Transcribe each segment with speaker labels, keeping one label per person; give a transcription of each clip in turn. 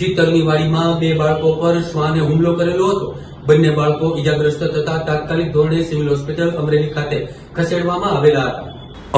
Speaker 1: ચિત્તલની વાડીમાં બે બાળકો પર શ્વાને હુમલો કરેલો હતો. બંને બાળકો ઈજાગ્રસ્ત થતા તાત્કાલિક ધોરણે સિવિલ હોસ્પિટલ અમરેલી ખાતે ખસેડવામાં આવેલા હતા.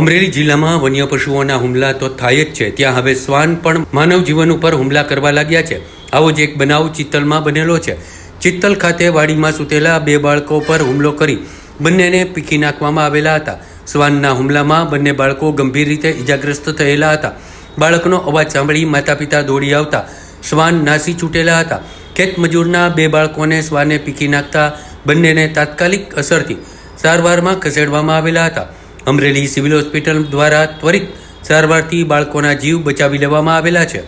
Speaker 1: અમરેલી જિલ્લામાં વન્ય પશુઓના હુમલા તો થાય જ છે. ત્યાં હવે શ્વાન પણ માનવ જીવન ઉપર હુમલા કરવા લાગ્યા છે. આવો જ એક બનાવ ચિત્તલમાં બનેલો છે. ચિત્તલ ખાતે વાડીમાં સૂતેલા બે બાળકો પર હુમલો કરી બંનેને પીખી નાખવામાં આવેલા હતા. શ્વાનના હુમલામાં બંને બાળકો ગંભીર રીતે ઈજાગ્રસ્ત થયેલા હતા. બાળકનો અવાજ સાંભળી માતા પિતા દોડી આવતા શ્વાન નાસી છૂટેલા હતા. ખેતમજૂરના બે બાળકોને શ્વાને પીખી નાખતા બંનેને તાત્કાલિક અસરથી સારવારમાં ખસેડવામાં આવેલા હતા. અમરેલી સિવિલ હોસ્પિટલ દ્વારા ત્વરિત સારવારથી બાળકોના જીવ બચાવી લેવામાં આવેલા છે.